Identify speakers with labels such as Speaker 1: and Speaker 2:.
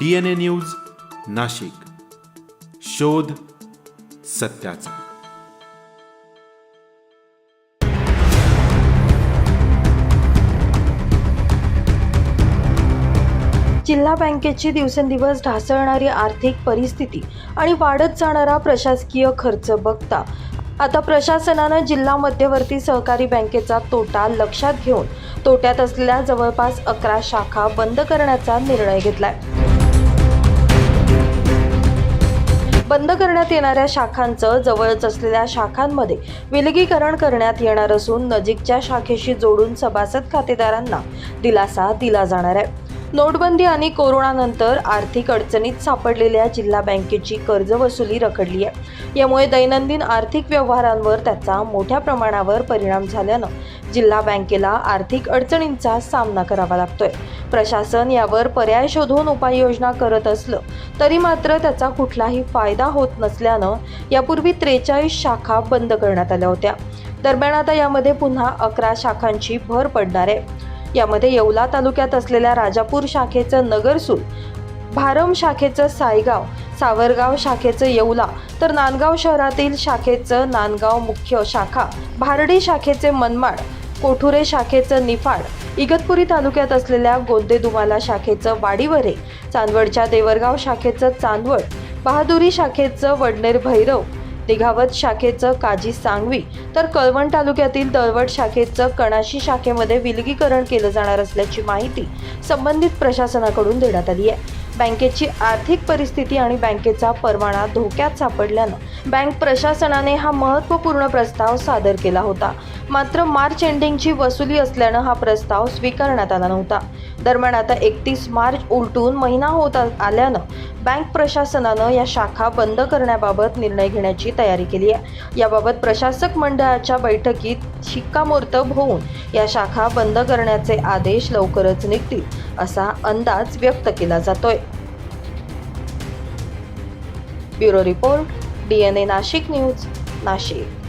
Speaker 1: DNA news Nashik. शोध सत्याचा.
Speaker 2: जिल्हा बँकेची दिवसेंदिवस ढासळणारी आर्थिक परिस्थिती आणि वाढत जाणारा प्रशासकीय खर्च बघता आता प्रशासनानं जिल्हा मध्यवर्ती सहकारी बँकेचा तोटा लक्षात घेऊन तोट्यात असलेल्या जवळपास अकरा शाखा बंद करण्याचा निर्णय घेतलाय. बंद करण्यात येणाऱ्या शाखांचं जवळच असलेल्या शाखांमध्ये विलगीकरण करण्यात येणार असून नजीकच्या शाखेशी जोडून सभासद खातेदारांना दिलासा दिला जाणार आहे. नोटबंदी आणि कोरोनानंतर आर्थिक अडचणीत सापडलेल्या जिल्हा बँकेची कर्ज वसुली रखडली आहे. यामुळे दैनंदिन आर्थिक व्यवहारांवर त्याचा मोठ्या प्रमाणावर परिणाम झाल्यानं जिल्हा बँकेला आर्थिक अडचणींचा सामना करावा लागतोय. प्रशासन यावर पर्याय शोधून उपाययोजना करत असलं तरी मात्र त्याचा कुठलाही फायदा होत नसल्यानं यापूर्वी त्रेचाळीस शाखा बंद करण्यात आल्या होत्या. दरम्यान आता यामध्ये पुन्हा अकरा शाखांची भर पडणार आहे. यामध्ये येवला तालुक्यात असलेल्या राजापूर शाखेचं नगरसूल भारम शाखेचं सायगाव सावरगाव शाखेचं येवला तर नांदगाव शहरातील शाखेचं नांदगाव मुख्य शाखा भारडी शाखेचे मनमाड कोठुरे शाखेचं निफाड इगतपुरी तालुक्यात असलेल्या गोंदेदुमाला शाखेचं वाडीवरे चांदवडच्या देवरगाव शाखेचं चांदवड बहादुरी शाखेचं वडनेर भैरव निघावत शाखेचं काजी सांगवी तर कळवण तालुक्यातील दळवट शाखेचं कणाशी शाखेमध्ये विलगीकरण केलं जाणार असल्याची माहिती संबंधित प्रशासनाकडून देण्यात आली आहे. बँकेची आर्थिक परिस्थिती आणि बँकेचा परवाना धोक्यात सापडल्यानं बँक प्रशासनाने हा महत्त्वपूर्ण प्रस्ताव सादर केला होता. मात्र मार्च एंडिंगची वसुली असल्यानं हा प्रस्ताव स्वीकारण्यात आला नव्हता. दरम्यान आता एकतीस मार्च उलटून महिना होत आल्यानं बँक प्रशासनानं या शाखा बंद करण्याबाबत निर्णय घेण्याची तयारी केली आहे. याबाबत प्रशासक मंडळाच्या बैठकीत शिक्कामोर्तब होऊन या शाखा बंद करण्याचे आदेश लवकरच निघतील. असा अंदाज व्यक्त केला जातोय. Bureau report DNA Nashik news Nashik.